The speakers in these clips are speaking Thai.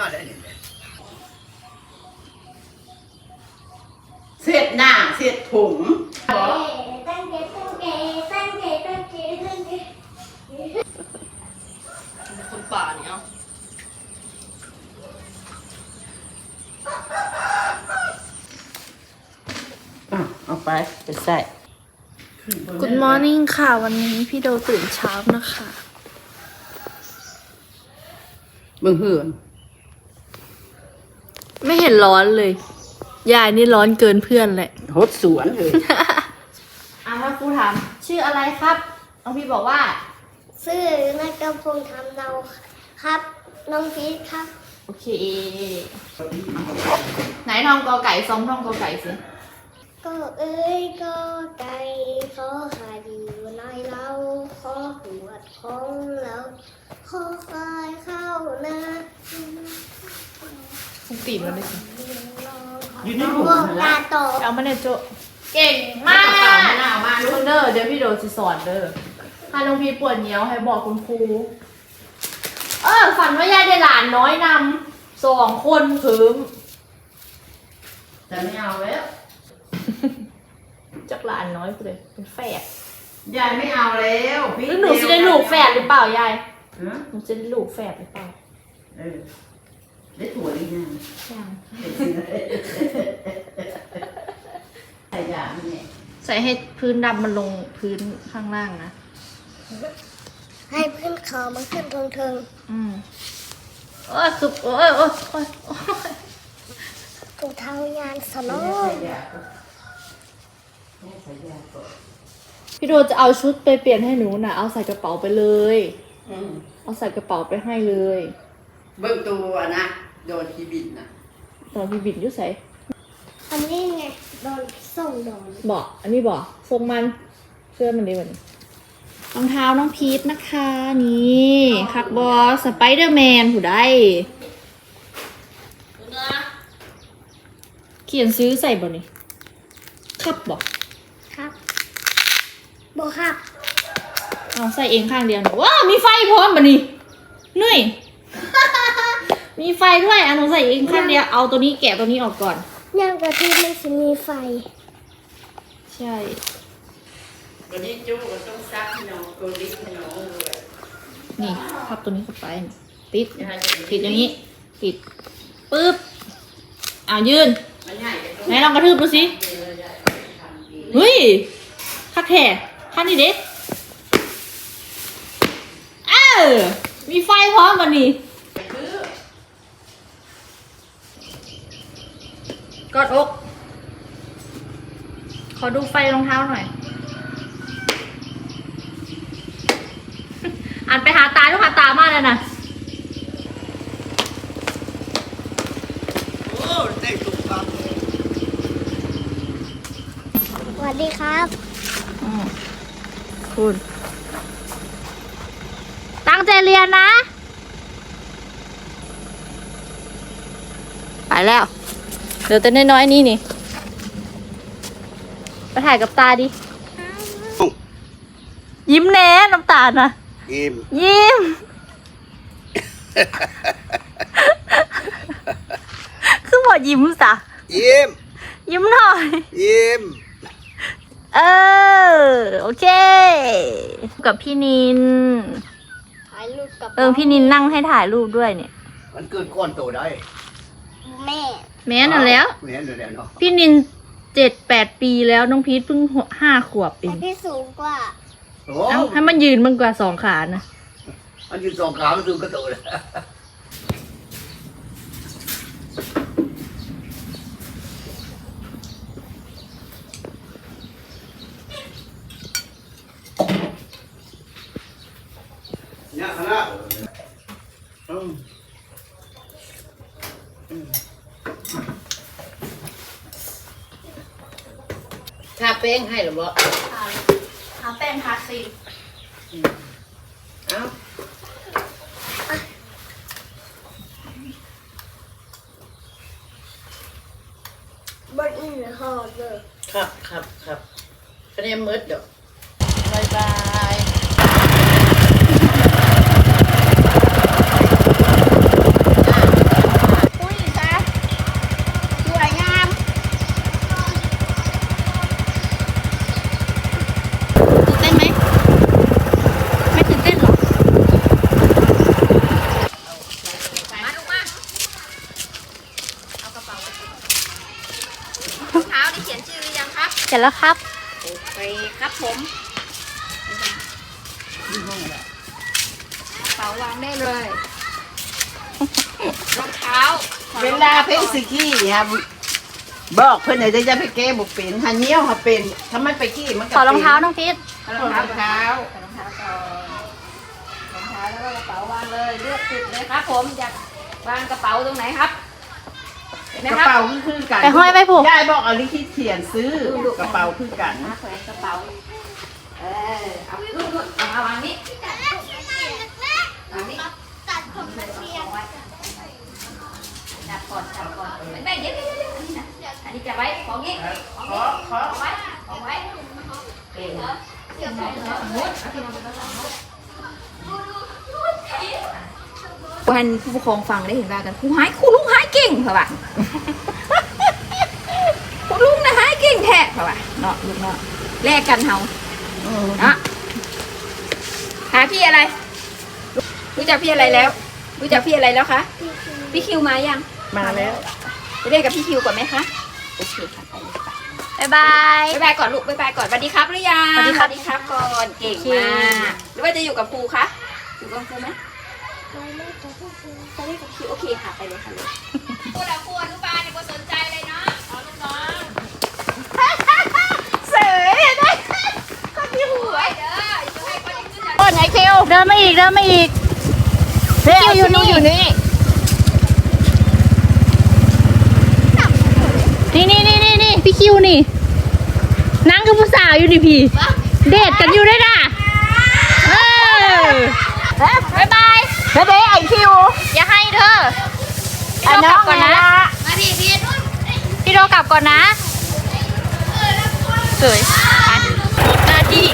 มาได้นี่แหละเสียดหน้าเสียดถุงบอกตั้งเกตั้งเกตั้งเกตั้งเกตั้งเกคนป่าเนี่ยเอาอะเอาไปไปใส่ Good morning ค่ะ วันนี้พี่โดตื่นเช้านะคะ เบิ่งเหือน ไม่เห็นร้อนเลย ยายนี่ร้อนเกินเพื่อนแหละโหดสวนเลยอะถ้าครูถามชื่ออะไรครับน้องพี่บอกว่า ชื่อนายกำพงทำเราครับ น้องพีทครับ โอเค ไหนท่องกอไก่ซ้อมท่องกอไก่สิก็เอ้ยก็ไก่ขอหาดีอยู่ในเราขอหวดของเราขอคายเข้านะ คุณตีมันเลยสิอยู่ในถุงบอกนั่นตาละโตเอามาเนี่ยโจเก่งมากเปล่ามะนาวมาทุลูกกเด้อเดี๋ยวพี่โดจะสอนเด้อถ้าน้องพี่ปวดเหนียวให้บอกคุณครู เออฝันว่ายายได้หลานน้อยนำสองคนคืมแต่ไม่เอาแล้วจากหลานน้อยไปเลยเป็นแฝดยายไม่เอาแล้วพี่แล้วหนูจะได้ลูกแฝดหรือเปล่ายายฮะหนูจะได้ลูกแฝดหรือเปล่าเออ ได้ถั่วหรือยังยังใส่ยาไม่เนี่ยใส่ให้พื้นดำมันลงพื้นข้างล่างนะ ให้เพื่อนเขามาขึ้นทงเทิงอืมโอ้ยคือโอ้ยโอ้ยโอ้ยโอ้ยถุงเท้ายานสโลใส่ว์ยาก่อนแม่ใส่ยาก่อนพี่โดจะเอาชุดไปเปลี่ยนให้หนูน่ะเอาใส่กระเป๋าไปเลย อืมเอาใส่กระเป๋าไปให้เลย เบิ่งตัวนะ โดนทีบินนะตอนพี่บินอยุ่ใส่อันนี้ไงโดนส่งโดนบอกอันนี้บอกทรงมันเสื้อมันดีกว่านี้รองเท้าน้องพีทนะคะ นี่คักบอสไปเดอร์แมนผู้ได้เขียนซื้อใส่บ่นี่ครับบอกครับบอกครับเอาใส่เองข้างเดียวนะว้าวมีไฟพร้อมบ่นี่นุ่ย มีไฟด้วยเอาหนูใส่เองข้างเดียวเอาตัวนี้แกะตัวนี้ออกก่อน ย่างกะทิมันจะมีไฟ ใช่ วันนี้จู้ก็ต้องซักให้น้องตัวลิ้นให้น้องด้วยนี่พับตัวนี้เข้าไป ติดอย่าให้ติดอย่างนี้ ติดปึ๊บอ่ายืนมันใหญ่จะต้องไหนลองกระทืบดูสิเจอใหญ่ทำดีเฮ้ยคักแท้คันนี้เด็กเออมีไฟพร้อมวันนี้ คือ กอดอก ขอดูไฟรองเท้าหน่อย อ่านไปหาตาทุกหาตามากเลยนะโอ้ได้ถูกต้องสวัสดีครับคุณ ตั้งใจเรียนนะ ไปแล้ว เหลือแต่น้อยๆนี่นี่ไปถ่ายกับตาดิ ยิ้มแน่น้ำตาลนะอิ่มยิ้ม คือบอกยิ้มสะยิ้มยิ้มหน่อยยิ้มเออโอเค กับพี่นิน ถ่ายรูปกับเออพี่นินนั่งให้ถ่ายรูปด้วยเนี่ย มันเกินก้อนโตได้ แม่ แม่นั่นแล้ว แม่นอยู่แล้วเนาะพี่นินเจ็ดแปดปีแล้วน้องพีทเพิ่งหกห้าขวบเอแต่งพี่สูงกว่า โอ้เอ้าให้มันยืนมันกว่าสองขานะมันอยู่สองขามันสูงก็โตแล้วเนี่ย แป้งให้หรือเปล่าทาแป้งทาครีมเอ้าบนอินหอเลยครับครับครับคะแนนมืดเดี๋ยวบายบาย ท้าได้เขียนชื่อหรือยังครับ เสร็ จแล้วครับโอเคครับผมเป๋าวางได้เลยรองเท้าเวลาเพ่งสิขี้ครับบอกเพื่อนไหนจะจะไปแก้บุกเป็นหันเนี้ยวเขาเป็นถ้ามันไปขี้มันก็ขอรองเท้าน้องพีทรองเท้ารองเท้ารองเท้าก่อนรองเท้าแล้วก็กระเป๋าวางเลยเลือกจุดเลยครับ ผมอยากวางกระเป๋าตรงไหนครับเห็นไหม กระครับเป๋าคือคือกันไปห้อยไว้ผูก ยายบอกเอาลิขิตเขียนซื้อกระเป๋าคือกัน มาแขวนกระเป๋า เออ เอาลูกลูกเอามาวางนี้วางนี้ตัดผมมาเทียนจับก่อนจับก่อนไม่ไม่เดี๋ยวเดี๋ยวเดี๋ยวอันนี้นะอันนี้จะไว้ของนี้ของขนี้อขอของไว้ของไว้เก่งเหรอเกี่ยวกับเหรอมุดเอาที่นอนเป็นภาษาโน้ตวันผู้ปกครองฟังได้เห็นว่ากันครูหายครูลุงหายเก่งเหรอวะครูลุงนะหายเก่งแท้เหรอวะเนาะลูกเนาะแลกกันเฮาเนาะหาพี่อะไร รู้จักพี่อะไรแล้ว รู้จักพี่อะไรแล้วคะพี่คิวมายังมาแล้วไปเรียนกับพี่คิวก่อนไหมคะโอเคค่ะไปเลยค่ะบ๊ายบายบ๊ายบายก่อนลูกบ๊ายบายก่อนสวัสดีครับหรือยังสวัสดีครับสวัสดีครับก่อนเก่งโอเคมากหรือว่าจะอยู่กับครูคะอยู่กับครูไหมไม่ไม่ขอพูดคือไปเรียนกับคิวโอเคค่ะไปเลยค่ะลูก ครูแล้วครูอนุบาลเนี่ยบ่สนใจเลยเนาะเอาลูกน้องเสยได้ก็พี่หัว เด้ออย่าให้คนนี้ขึ้นโอ้ยไงคิวเดินมาอีกเดินมาอีกคิวอยู่นี่อยู่นี่นี่นี่นี่นี่นี่พี่คิวนี่นั่งกับผู้สาวอยู่นี่พี่ เดทกันอยู่ด้วยนะเออบายบายแล้วเด้ไอคิว อย่าให้เธอ พี่โดกลับก่อนนะมาพี่พี่พี่โดกลับก่อนนะสวยไปหน้าที่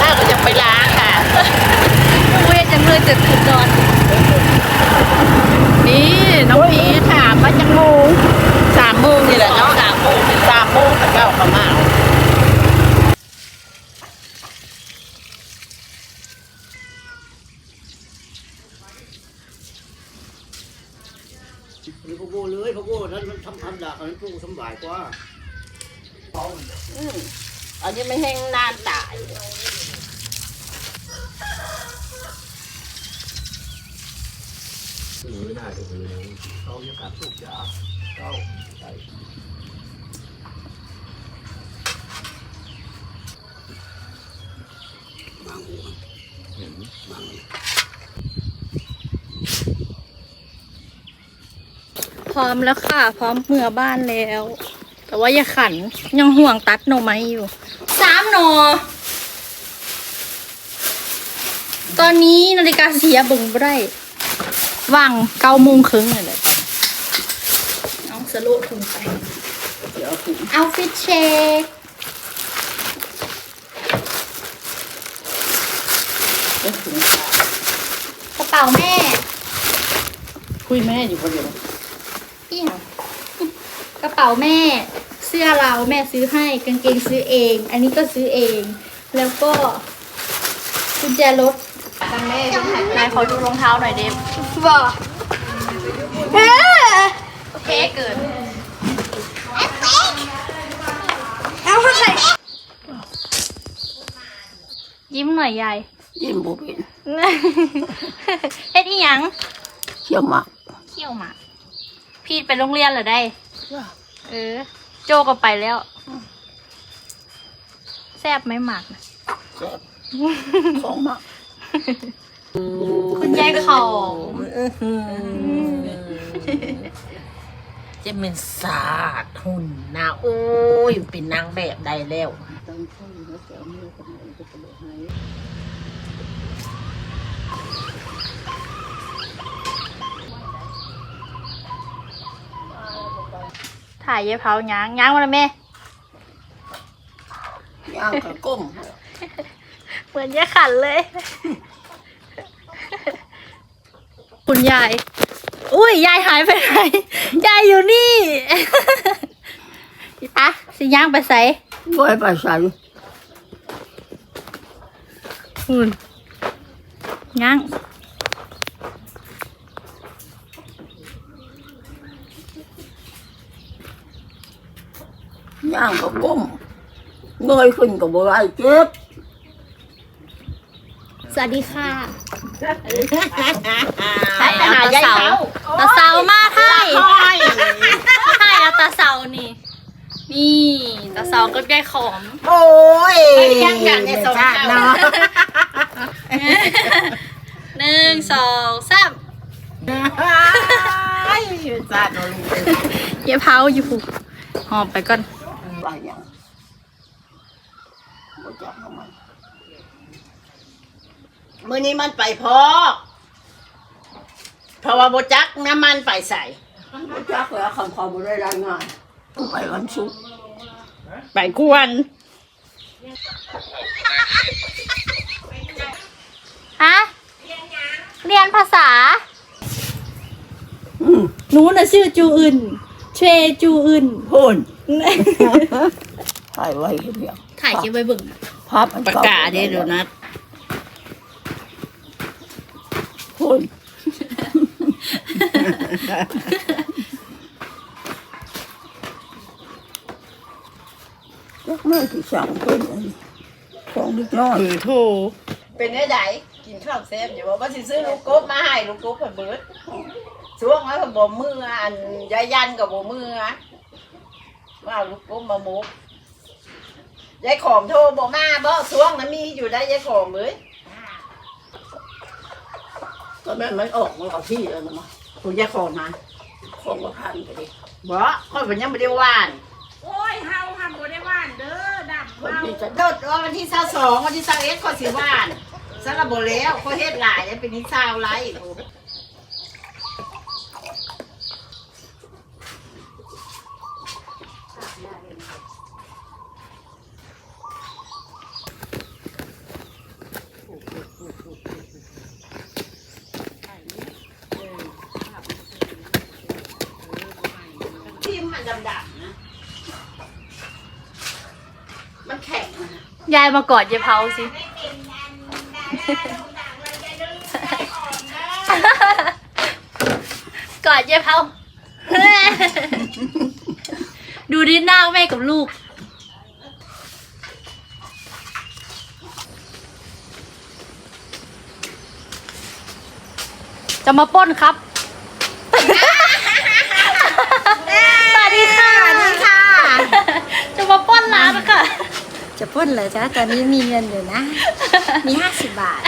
น่าก็จะไปล้างค่ะเวียนจังเลยเจ็บขุดนอนนี่น้องพีทถามว่าจังโมงสามโมงนี่แหละเนาะสามโมงถึงสามโมงกับเก้าประมาณ นี่พวกโก้เลยพวกโก้นั้นมันทำทำดาบอันนั้นพวกสบายกว่าอันนี้ไม่แห้งนานตายหรือไม่ได้ก็คือเขาจะกัดทุกอย่างเขาใส่ พร้อมแล้วค่ะ พร้อมเมื่อบ้านแล้ว แต่ว่าอย่าขันยังห่วงตัดหน่อไม้อยู่สามหน่อตอนนี้นาฬิกาเสียเบึงบ่ได้ว่างเก้าโมงครึ่งเลยแหละเอาสโลดถุงไปเดี๋ยวถุงเอาฟิตเช็คเดี๋ยวถุงกระเป๋าแม่ คุยแม่อยู่คนเดียวเปี่ยง กระเป๋าแม่ เสื้อเราแม่ซื้อให้กางเกงซื้อเอง อันนี้ก็ซื้อเอง แล้วก็กุญแจรถนายขอดูรองเท้าหน่อยเดฟบอกเท่เกินเอาเข้าใส่ยิ้มหน่อยยายยิ้มบุเป็นเฮ็ดอีหยังเขี่ยวหมากเขี่ยวหมาก พี่ไปโรงเรียนเหรอได้ เออ โจก็ไปแล้ว แซบไหมหมากน่ะแซ่บของหมากคุณยายเขาจะเป็นศาสตร์หุ่นนะโอ้ย เป็นนางแบบได้แล้ว ถ่ายยายเผาย้างย้างมาเลยแม่ย่างกระก้มเหมือนยายขันเลย คุณยายอุ้ยยายหายไปไหนยายอยู่นี่ อะสิย่างไปใส่ไว้ไปใส่หุ่นย่าง ย่างก็ก้มเงยขึ้นก็บ่ได้เจ็บสวัสดีค่ะใช้ไปหายายเขาตาเสามาไทยคอยไทยแล้วตาเสานี่ นี่ตาเสาก็ได้ของ โอ้ยไปเลี้ยงกันในสงครามเนาะหนึ่งสองสามไอ้ซาดเอาลูกเย็บเผาอยู่หอบไปก่อน ว่าหยังบ่จักเอามันมื้อนี้มันไปพอกเพราะว่าบ่จักน้ำมันไปใส่บ่จักแล้วคำเขาบ่ได้รายงานไปวันศุกร์ไปกวนฮะเรียนภาษาอืมหนูน่ะชื่อจูอึนเชจูอึนพูน ถ่ายไว้เฮ็ดเดียวถ่ายเก็บไว้เบิ่งภาพมันประกาศเด้โดนัทพูนยักไม่ที่สั่งเพิ่นอันนี้ของเล็กน้อยโถเป็นได้ไดกินข้าวแซ่บอยู่ว่าบ่สิซื้อลูกกบมาให้ลูกกบเพิ่นเบิดช่วงนั้นเพิ่นบ่มืออันยายยันก็บ่มือ ว่าเอาลูกกบมาหมกยายขอมโทรบ่มาบ่ช่วงนั้นมีอยู่ได้ยายขอมเอ้ยก็แม่นมันออกมาเอาที่แล้วนะมาผู้ยายขอมมาของบ่ทันไปดิบ่ค่อยบ่ยังบ่ได้ว่านคนที่จะโดดว่าวันที่22วันที่21ก็สิว่านสระบ่แล้วก็เฮ็ดหลายเป็นนิสาวไรโอ้ ที่มันดำๆนะ มันแข็งนะ ยายมากอดเย็บเผาสิกอดเย็บเผาดูดิหน้าแม่กับลูก จะมาปล้นครับ สวัสดีค่ะ สวัสดีค่ะ จะมาปล้นร้านค่ะ จะพ่นเหรอจ๊ะตอนนี้มีเงินอยู่นะ มีห้าสิบบาท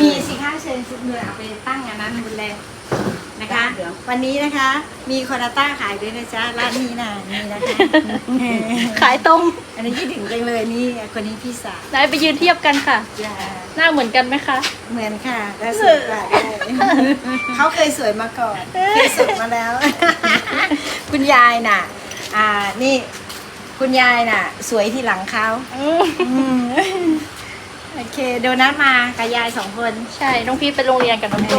มีสิคะเชิญชุดเงินเอาไปตั้งอันนั้นบนแรงนะคะ วันนี้นะคะ มีคอนาต้าขายด้วยนะจ๊ะร้านนี้นะนี่นะคะขายตรง อันนี้คิดถึงจังเลยนี่คนนี้พี่สาวไหนไปยืนเทียบกันค่ะจ้ะหน้าเหมือนกันไหมคะ เหมือนค่ะและสวยกว่าด้วยเขาเคยสวยมาก่อนเคยสวยมาแล้ว คุณยายน่ะ อ่านี่คุณยายน่ะ สวยที่หลังเขาอืมโอเค โดนัทมากับยายสองคน ใช่ น้องพีทไปโรงเรียนกับน้องโจ